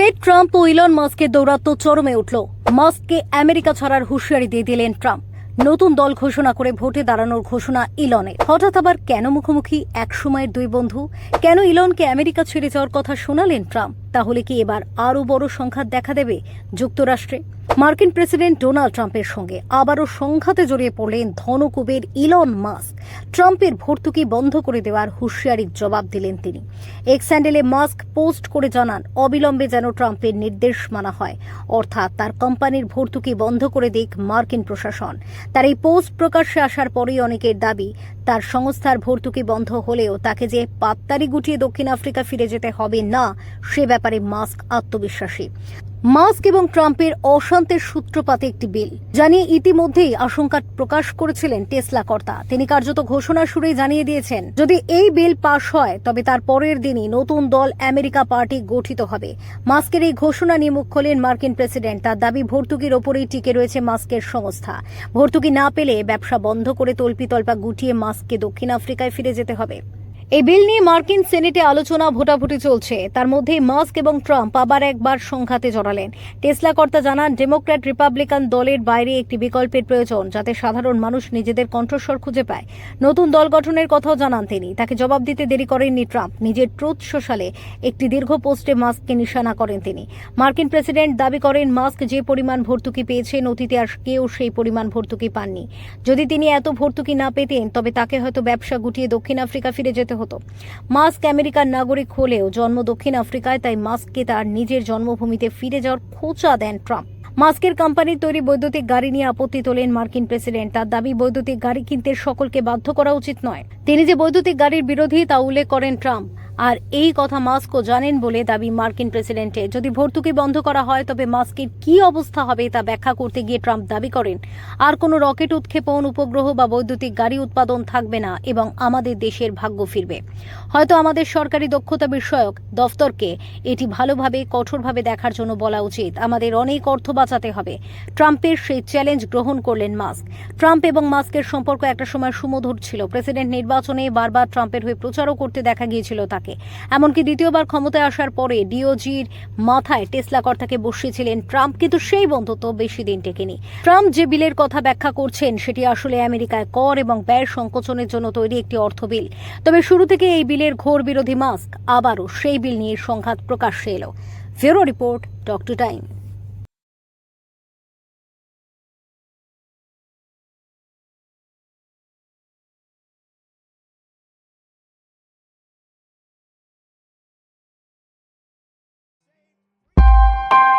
Fade Trump ও Elon মাস্কের দৌরাত্ম্য চরমে উঠল। মাস্ককে আমেরিকা ছাড়ার হুঁশিয়ারি দিয়ে দিলেন ট্রাম্প। নতুন দল ঘোষণা করে ভোটে দাঁড়ানোর ঘোষণা ইলনের। হঠাৎ আবার কেন মুখোমুখি এক সময়ের দুই বন্ধু? কেন ইলনকে আমেরিকা ছেড়ে যাওয়ার কথা শোনালেন ট্রাম্প? তাহলে কি এবার আরও বড় সংঘাত দেখা দেবে যুক্তরাষ্ট্রে? মার্কিন প্রেসিডেন্ট ডোনাল্ড ট্রাম্পের সঙ্গে আবারও সংঘাতে জড়িয়ে পড়লেন ধনকুবের ইলন মাস্ক। ট্রাম্পের ভর্তুকি বন্ধ করে দেওয়ার হুঁশিয়ারির জবাব দিলেন তিনি। এক স্যান্ডেলে মাস্ক পোস্ট করে জানান, অবিলম্বে যেন ট্রাম্পের নির্দেশ মানা হয়। অর্থাৎ তার কোম্পানির ভর্তুকি বন্ধ করে দিক মার্কিন প্রশাসন। তার এই পোস্ট প্রকাশ্যে আসার পরেই অনেকের দাবি তার সংস্থার ভর্তুকি বন্ধ হলেও তাকে যে পাত্তারি গুটিয়ে দক্ষিণ আফ্রিকা ফিরে যেতে হবে না, সে ব্যাপারে মাস্ক আত্মবিশ্বাসী। মাস্ক এবং ট্রাম্পের অশান্তের সূত্রপাতে একটি বিল। জানিয়ে ইতিমধ্যেই আশঙ্কা প্রকাশ করেছিলেন টেসলা কর্তা। তিনি কার্যত ঘোষণা সুরেই জানিয়ে দিয়েছেন, যদি এই বিল পাশ হয়, তবে তার পরের দিনই নতুন দল আমেরিকা পার্টি গঠিত হবে। মাস্কের এই ঘোষণা নিয়ে মুখ খোলেন মার্কিন প্রেসিডেন্ট। তার দাবি, ভর্তুকির ওপরেই টিকে রয়েছে মাস্কের সংস্থা। ভর্তুকি না পেলে ব্যবসা বন্ধ করে তল্পিতল্পা গুটিয়ে মাস্ককে দক্ষিণ আফ্রিকায় ফিরে যেতে হবে। এই বিল নিয়ে মার্কিন সেনেটে আলোচনা ভোটাভুটি চলছে। তার মধ্যেই মাস্ক এবং ট্রাম্প আবার একবার সংঘাতে জড়ালেন। টেসলা কর্তা জানান, ডেমোক্র্যাট রিপাবলিকান দলের বাইরে একটি বিকল্পের প্রয়োজন, যাতে সাধারণ মানুষ নিজেদের কণ্ঠস্বর খুঁজে পায়। নতুন দল গঠনের কথাও জানান তিনি। তাকে জবাব দিতে দেরি করেননি ট্রাম্প। নিজের ট্রুথ সোশ্যালে একটি দীর্ঘ পোস্টে মাস্ককে নিশানা করেন তিনি। মার্কিন প্রেসিডেন্ট দাবি করেন, মাস্ক যে পরিমাণ ভর্তুকি পেয়েছেন, অতীতে আর কেউ সেই পরিমাণ ভর্তুকি পাননি। যদি তিনি এত ভর্তুকি না পেতেন, তবে তাকে হয়তো ব্যবসা গুটিয়ে দক্ষিণ আফ্রিকা ফিরে যেতে হতো। মাস্ক আমেরিকার নাগরিক হলেও জন্ম দক্ষিণ আফ্রিকায়, তাই মাস্ককে তার নিজের জন্মভূমিতে ফিরে যাওয়ার খোঁচা দেন ট্রাম্প। মাস্কের কোম্পানির তৈরি বৈদ্যুতিক গাড়ি নিয়ে আপত্তি তোলেন মার্কিন প্রেসিডেন্ট। তার দাবি, বৈদ্যুতিক গাড়ি কিনতে সকলকে বাধ্য করা উচিত নয়। তিনি যে বৈদ্যুতিক গাড়ির বিরোধী, তা উল্লেখ করেন ট্রাম্প। আর এই কথা মাস্কও জানেন বলে দাবি মার্কিন প্রেসিডেন্টে। যদি ভর্তুকি বন্ধ করা হয়, তবে মাস্কের কি অবস্থা হবে তা ব্যাখ্যা করতে গিয়ে ট্রাম্প দাবি করেন। আর কোনো রকেট উৎক্ষেপণ, উপগ্রহ বা বৈদ্যুতিক গাড়ি উৎপাদন থাকবে না এবং আমাদের দেশের ভাগ্য ফিরবে। হয়তো আমাদের সরকারি দক্ষতা বিষয়ক দফতরকে এটি ভালোভাবে, কঠোরভাবে দেখার জন্য বলা উচিত। আমাদের অনেক অর্থ বাঁচাতে হবে। ট্রাম্পের সেই চ্যালেঞ্জ গ্রহণ করলেন মাস্ক। ট্রাম্প এবং মাস্কের সম্পর্ক একটা সময় সুমধুর ছিল। প্রেসিডেন্ট নির্বাচনে বারবার ট্রাম্পের হয়ে প্রচারও করতে দেখা গিয়েছিল তাকে। এমনকি দ্বিতীয়বার ক্ষমতায় আসার পরে ডিওজির মাথায় টেসলা কর্তাকে বসিয়েছিলেন ট্রাম্প, কিন্তু সেই বন্ধুত্ব বেশি দিন টেকেনি। ট্রাম্প যে বিলের কথা ব্যাখ্যা করছেন, সেটি আসলে আমেরিকায় কর এবং ব্যয় সংকোচনের জন্য তৈরি একটি অর্থ বিল। তবে শুরু থেকে এই বিলের ঘোর বিরোধী মাস্ক আবারও সেই বিল নিয়ে সংঘাত প্রকাশ্যে এলো। ফেরো রিপোর্ট, ডক্টর টাইম। Bye.